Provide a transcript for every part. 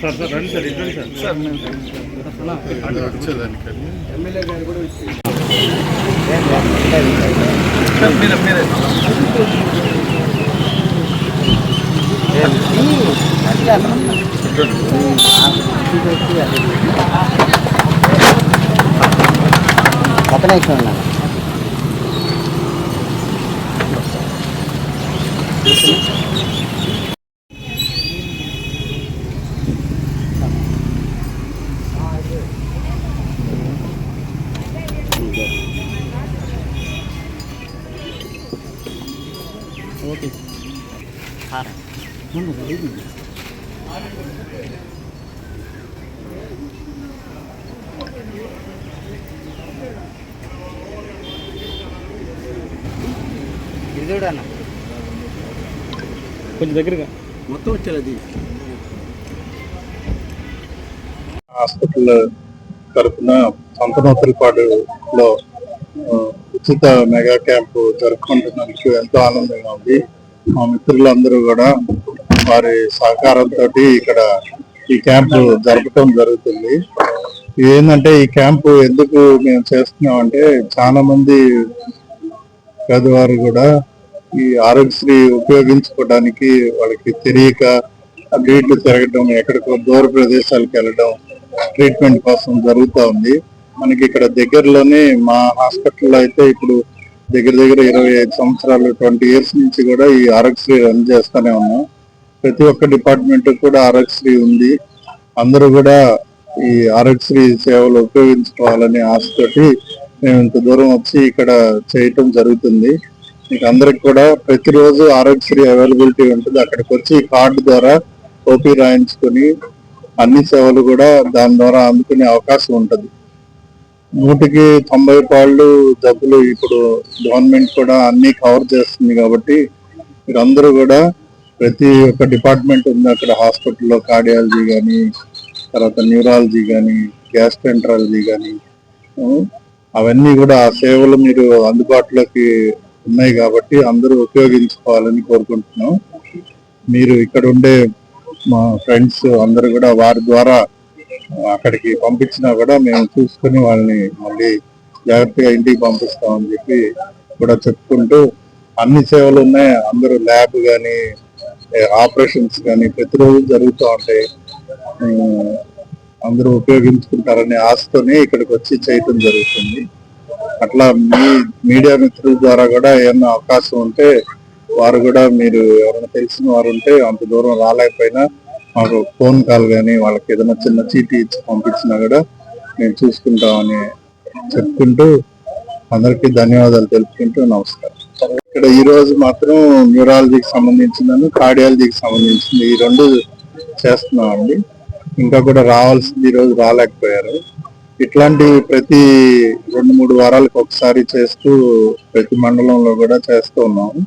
Sir రండి sir ఇటు రండి సార్. ఎమ్మెల్యే గారు కూడా సార్ మీరే మీరే. పక్కన ఎక్కువ ఉన్నా ఓకే. ఇది చూడన్న. కొంచెం దగ్గరగా. మొత్తం వచ్చేది హాస్పిటల్ తరఫున సంతనోతలపాడులో ఉచిత మెగా క్యాంపు జరుపుకుంటున్నందుకు ఎంతో ఆనందంగా ఉంది. మా మిత్రులందరూ కూడా వారి సహకారంతో ఇక్కడ ఈ క్యాంపు జరపటం జరుగుతుంది. ఏంటంటే ఈ క్యాంపు ఎందుకు మేము చేస్తున్నాం అంటే చాలా మంది పేదవారు కూడా ఈ ఆరోగ్యశ్రీ ఉపయోగించుకోవడానికి వాళ్ళకి తెలియక అటు తిరగడం ఎక్కడికో దూర ప్రదేశాలకు వెళ్ళడం ట్రీట్మెంట్ కోసం జరుగుతూ ఉంది. మనకి ఇక్కడ దగ్గరలోనే మా హాస్పిటల్లో అయితే ఇప్పుడు దగ్గర దగ్గర ఇరవై ఐదు సంవత్సరాలు ట్వంటీ ఇయర్స్ నుంచి కూడా ఈ ఆరోగ్యశ్రీ రన్ చేస్తూనే ఉన్నాం. ప్రతి ఒక్క డిపార్ట్మెంట్ కూడా ఆరోగ్యశ్రీ ఉంది. అందరూ కూడా ఈ ఆరోగ్యశ్రీ సేవలు ఉపయోగించుకోవాలనే ఆశతోటి మేము ఇంత దూరం వచ్చి ఇక్కడ చేయటం జరుగుతుంది. మీకు అందరికి కూడా ప్రతిరోజు ఆరోగ్యశ్రీ అవైలబిలిటీ ఉంటుంది. అక్కడికి వచ్చి కార్డు ద్వారా ఓపీ రాయించుకొని అన్ని సేవలు కూడా దాని ద్వారా అందుకునే అవకాశం ఉంటుంది. నూటికి తొంభై పాళ్ళు డబ్బులు ఇప్పుడు గవర్నమెంట్ కూడా అన్ని కవర్ చేస్తుంది కాబట్టి మీరందరూ కూడా ప్రతి ఒక్క డిపార్ట్మెంట్ ఉంది. అక్కడ హాస్పిటల్లో కార్డియాలజీ కానీ తర్వాత న్యూరాలజీ కానీ గ్యాస్ట్రెంట్రాలజీ కానీ అవన్నీ కూడా ఆ సేవలు మీరు అందుబాటులోకి ఉన్నాయి కాబట్టి అందరూ ఉపయోగించుకోవాలని కోరుకుంటున్నాం. మీరు ఇక్కడ ఉండే మా ఫ్రెండ్స్ అందరూ కూడా వారి ద్వారా అక్కడికి పంపించినా కూడా మేము చూసుకుని వాళ్ళని మళ్ళీ జాగ్రత్తగా ఇంటికి పంపిస్తామని చెప్పి కూడా చెప్పుకుంటూ అన్ని సేవలు ఉన్నాయి. అందరూ ల్యాబ్ కానీ ఆపరేషన్స్ కానీ ప్రతిరోజు జరుగుతూ ఉంటాయి. అందరూ ఉపయోగించుకుంటారనే ఆశతోనే ఇక్కడికి వచ్చి చేయటం జరుగుతుంది. అట్లా మీ మీడియా మిత్రుల ద్వారా కూడా ఏమన్నా అవకాశం ఉంటే వారు కూడా మీరు ఎవరైనా తెలిసిన వారు ఉంటే అంత దూరం రాలేకపోయినా మాకు ఫోన్ కాల్ కానీ వాళ్ళకి ఏదైనా చిన్న చీటీ ఇచ్చి పంపించినా కూడా మేము చూసుకుంటామని చెప్పుకుంటూ అందరికీ ధన్యవాదాలు తెలుపుకుంటూ నమస్కారం. ఇక్కడ ఈ రోజు మాత్రం న్యూరాలజీకి సంబంధించిందని కార్డియాలజీకి సంబంధించింది ఈ రెండు చేస్తున్నామండి. ఇంకా కూడా రావాల్సింది ఈ రోజు రాలేకపోయారు. ఇట్లాంటి ప్రతి రెండు మూడు వారాలకు ఒకసారి చేస్తూ ప్రతి మండలంలో కూడా చేస్తూ ఉన్నాము.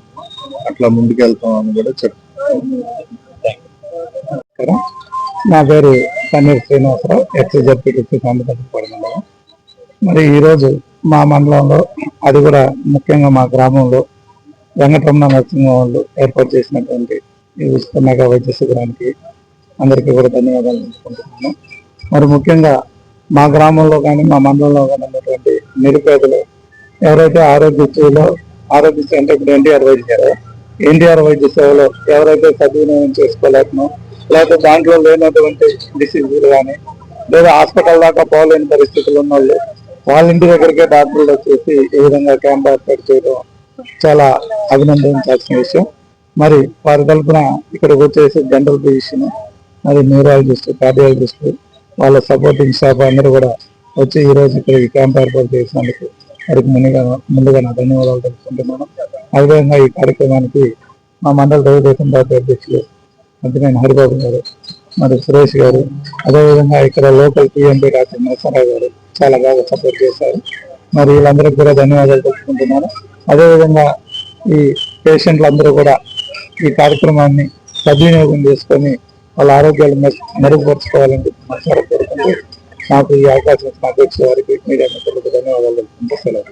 అట్లా ముందుకెళ్తాం అని కూడా చెప్తాం నా పేరు పన్నీర్ శ్రీనివాసరావు ఎక్స్జెడ్పీటీసీ సంబంధించిన మండలం మరి ఈరోజు మా మండలంలో అది కూడా ముఖ్యంగా మా గ్రామంలో వెంకటరమణ నరసింహ వాళ్ళు ఏర్పాటు చేసినటువంటి ఈ ఉచిత మెగా వైద్య శిబిరానికి అందరికీ కూడా ధన్యవాదాలు తెలుసుకుంటున్నాను మరి ముఖ్యంగా మా గ్రామంలో కానీ మా మండలంలో కానీ ఉన్నటువంటి నిరుపేదలు ఎవరైతే ఆరోగ్యశ్రీలో ఆరోగ్యశ్రీ అంటే ఇప్పుడు ఎన్టీఆర్ వైద్య సేవ ఎన్టీఆర్ వైద్య సేవలో ఎవరైతే సద్వినియోగం చేసుకోలేకనో లేకపోతే దాంట్లో లేనటువంటి డిసీజులు కానీ లేదా హాస్పిటల్ దాకా పోలేని పరిస్థితులు ఉన్న వాళ్ళు వాళ్ళ ఇంటి దగ్గరికే డాక్టర్లు వచ్చేసి ఈ విధంగా క్యాంప్ ఏర్పాటు చేయడం చాలా అభినందించాల్సిన విషయం. మరి వారి తరపున ఇక్కడికి వచ్చేసి జనరల్ ఫిజిషియన్ మరి న్యూరాలజిస్ట్ కార్డియాలజిస్ట్ వాళ్ళ సపోర్టింగ్ స్టాఫ్ అందరూ కూడా వచ్చి ఈ రోజు ఇక్కడికి క్యాంప్ ఏర్పాటు చేసినందుకు వారికి ముందుగా ముందుగా నా ధన్యవాదాలు తెలుసుకుంటున్నాను అదేవిధంగా ఈ కార్యక్రమానికి మా మండల తెలుగుదేశం పార్టీ అధ్యక్షులు మంత్రిమైన హరిబాబు గారు మరి సురేష్ గారు అదేవిధంగా ఇక్కడ లోకల్ పిఎంపీ డాక్టర్ నరసరావు గారు చాలా బాగా సపోర్ట్ చేశారు. మరి వీళ్ళందరికీ కూడా ధన్యవాదాలు తెలుపుకుంటున్నాను. అదేవిధంగా ఈ పేషెంట్లు అందరూ కూడా ఈ కార్యక్రమాన్ని సద్వినియోగం చేసుకొని వాళ్ళ ఆరోగ్యాలు మెరు- మెరుగుపరుచుకోవాలని మనసారా కోరుకుంటూ నాకు ఈ అవకాశం ఇచ్చిన అధ్యక్ష వారికి మీడియా మిత్రులకు ధన్యవాదాలు తెలుపుకుంటూ సెలవు.